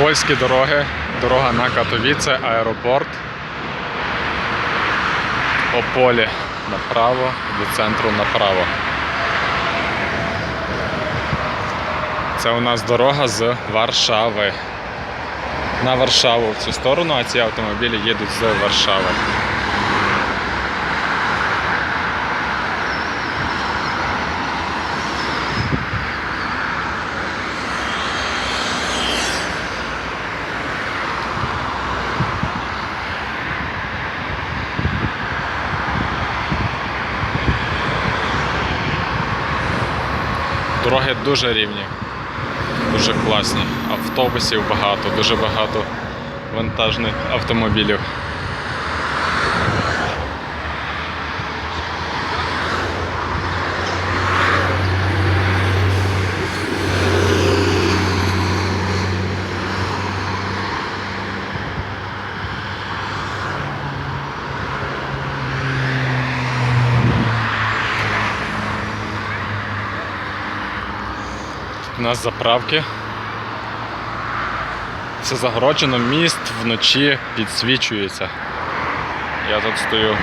Польські дороги, дорога на Катовіце, аеропорт. Ополі направо, до центру направо. Це у нас дорога з Варшави. На Варшаву в цю сторону, а ці автомобілі їдуть з Варшави. Дороги дуже рівні, дуже класні. Автобусів багато, дуже багато вантажних автомобілів. У нас заправки. Все загороджено, міст вночі підсвічується. Я тут стою.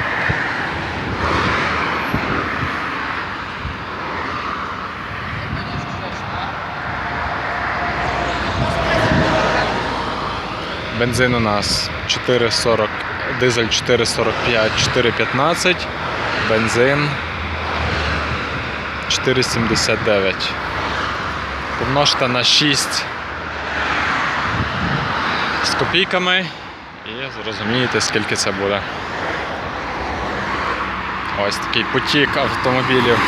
Бензин у нас 4,40, дизель 4,45, 4,15, бензин 4,79. Помножте на 6 з копійками і зрозумієте, скільки це буде. Ось такий потік автомобілів.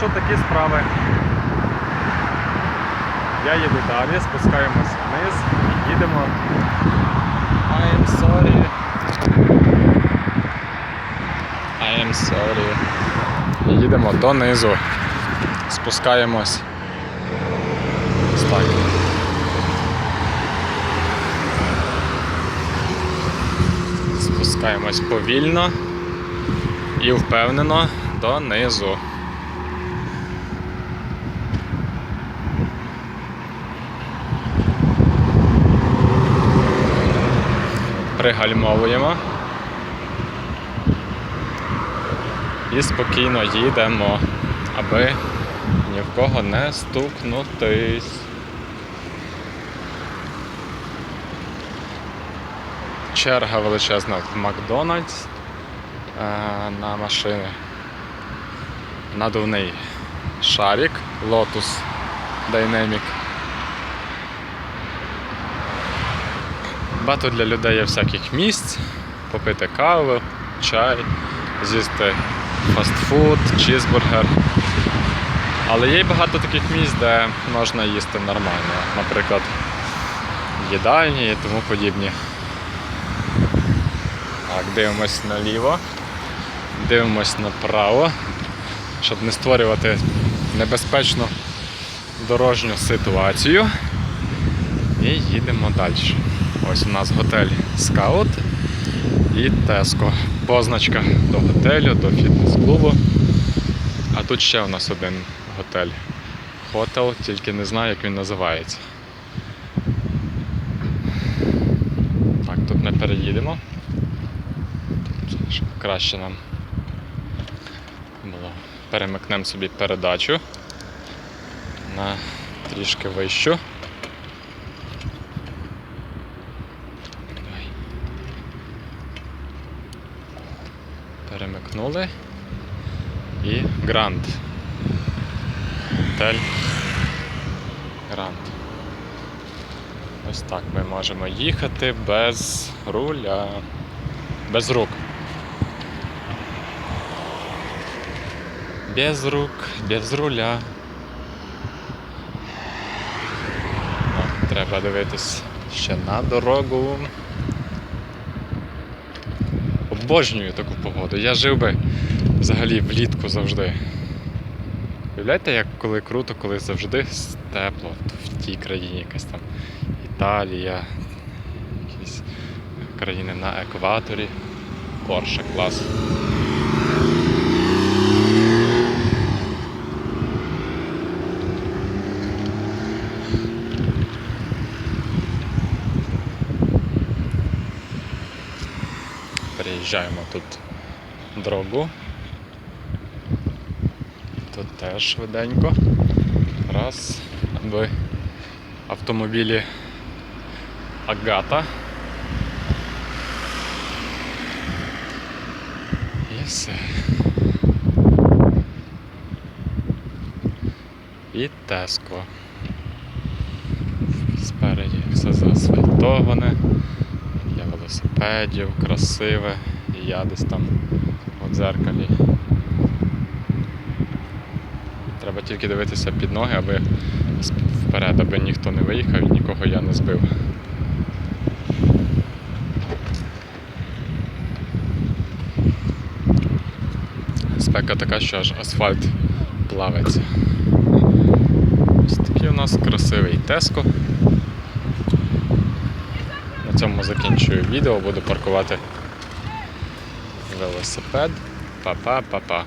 Що такі справи. Я їду далі, спускаємось вниз, їдемо. I am sorry. I am sorry. Їдемо донизу. Спускаємось. Ось так. Спускаємось повільно і впевнено донизу. Пригальмовуємо і спокійно їдемо, аби ні в кого не стукнутись. Черга величезна в Макдональдс е, на машини. Надувний шарик Lotus Dynamic. Багато для людей є всяких місць, попити каву, чай, з'їсти фастфуд, чізбургер. Але є багато таких місць, де можна їсти нормально. Наприклад, їдальні і тому подібні. Так, дивимось наліво, дивимось направо, щоб не створювати небезпечну дорожню ситуацію. І їдемо далі. Ось у нас готель Скаут і Теско. Позначка до готелю, до фітнес-клубу. А тут ще у нас один готель. Хотел, тільки не знаю, як він називається. Так, тут ми переїдемо. Щоб краще нам було. Перемикнемо собі передачу на трішки вищу. Перемикнули. І Гранд. Готель Гранд. Ось так ми можемо їхати без руля. Без рук. Без рук, без руля. Треба дивитись ще на дорогу. Обожнюю таку погоду. Я жив би взагалі влітку завжди. Уявляєте, як коли круто, коли завжди тепло в тій країні, якась там Італія, якісь країни на екваторі. Порше клас. Переїжджаємо тут дорогу. Тут теж швиденько. Раз, аби автомобілі Агата. І все. І Теско. Спереді все заасфальтоване, для велосипедів, красиве. І я десь там у дзеркалі. Треба тільки дивитися під ноги, аби вперед, аби ніхто не виїхав і нікого я не збив. Спека така, що аж асфальт плавиться. Ось такий у нас красивий Теско. На цьому закінчую відео, буду паркувати велосипед. Па-па-па-па.